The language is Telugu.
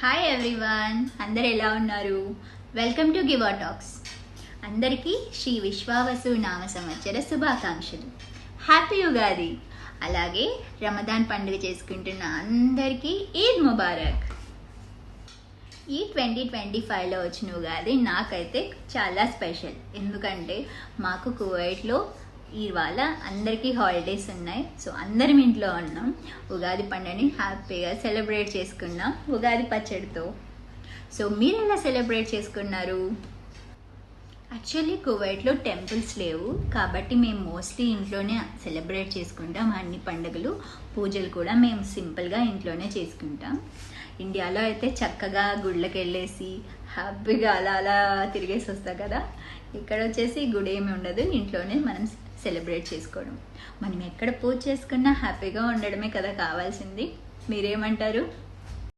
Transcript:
హాయ్ ఎవ్రీవన్ అందరు ఎలా ఉన్నారు? వెల్కమ్ టు గివా టాక్స్ అందరికీ శ్రీ విశ్వావసు నామ సంవత్సర శుభాకాంక్షలు. హ్యాపీ ఉగాది అలాగే రమదాన్ పండుగ చేసుకుంటున్న అందరికీ ఈద్ ముబారక్ ఈ ట్వంటీ ట్వంటీ ఫైవ్లో వచ్చిన ఉగాది నాకైతే చాలా స్పెషల్ ఎందుకంటే మాకు కువైట్లో ఇవాళ అందరికీ హాలిడేస్ ఉన్నాయి. సో అందరం ఇంట్లో ఉన్నాం. ఉగాది పండుగని హ్యాపీగా సెలబ్రేట్ చేసుకున్నాం ఉగాది పచ్చడితో. సో మీరు ఎలా సెలబ్రేట్ చేసుకున్నారు? యాక్చువల్లీ కువైట్లో టెంపుల్స్ లేవు. కాబట్టి మేము మోస్ట్లీ ఇంట్లోనే సెలబ్రేట్ చేసుకుంటాం. అన్ని పండుగలు పూజలు కూడా మేము సింపుల్గా ఇంట్లోనే చేసుకుంటాం. ఇండియాలో అయితే చక్కగా గుళ్ళకి వెళ్ళేసి హ్యాపీగా అలా అలా తిరిగేసి వస్తాం కదా. ఇక్కడ వచ్చేసి గుడి ఏమి ఉండదు. ఇంట్లోనే మనం సెలబ్రేట్ చేసుకోవడం. మనం ఎక్కడ పూజ చేసుకున్నా హ్యాపీగా ఉండడమే కదా కావాల్సింది. మీరేమంటారు?